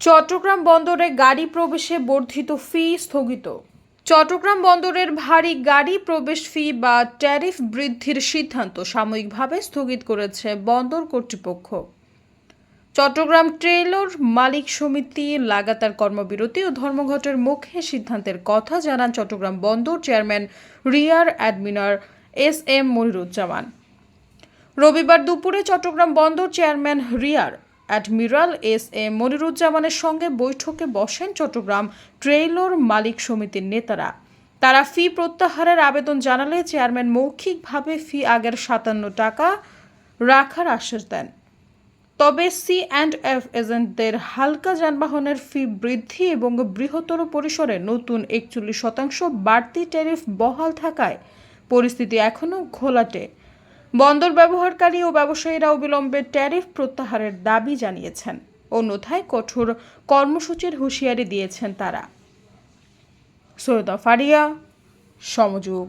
চট্টগ্রাম বন্দরে গাড়ি প্রবেশে বর্ধিত ফি স্থগিত। চট্টগ্রাম বন্দরের ভারী গাড়ি প্রবেশ ফি বা ট্যারিফ বৃদ্ধির সিদ্ধান্ত সাময়িকভাবে স্থগিত করেছে বন্দর কর্তৃপক্ষ। চট্টগ্রাম ট্রেলর মালিক সমিতি লাগাতার কর্মবিরতি ও ধর্মঘটের মুখে সিদ্ধান্তের কথা জানান চট্টগ্রাম বন্দর chairman rear admiral S M Moniruzzaman রবিবার দুপুরে চট্টগ্রাম বন্দর chairman rear admiral S M মনিরুজ্জামানের সঙ্গে বৈঠকে বসেন চট্টগ্রাম ট্রেইলর মালিক সমিতির নেতারা। তারা ফি প্রত্যাহারের আবেদন জানালে চেয়ারম্যান মৌখিকভাবে ফি আগের সাতান্ন টাকা রাখার আশ্বাস দেন। তবে সি অ্যান্ড এফ এজেন্টদের হালকা যানবাহনের ফি বৃদ্ধি এবং বৃহত্তর পরিসরে নতুন একচল্লিশ শতাংশ বাড়তি ট্যারিফ বহাল থাকায় পরিস্থিতি এখনও ঘোলাটে। বন্দর ব্যবহারকারী ও ব্যবসায়ীরা অবিলম্বে ট্যারিফ প্রত্যাহারের দাবি জানিয়েছেন। অন্যথায় কঠোর কর্মসূচির হুঁশিয়ারি দিয়েছেন তারা। সৈয়দা ফারিয়া, সমযোগ।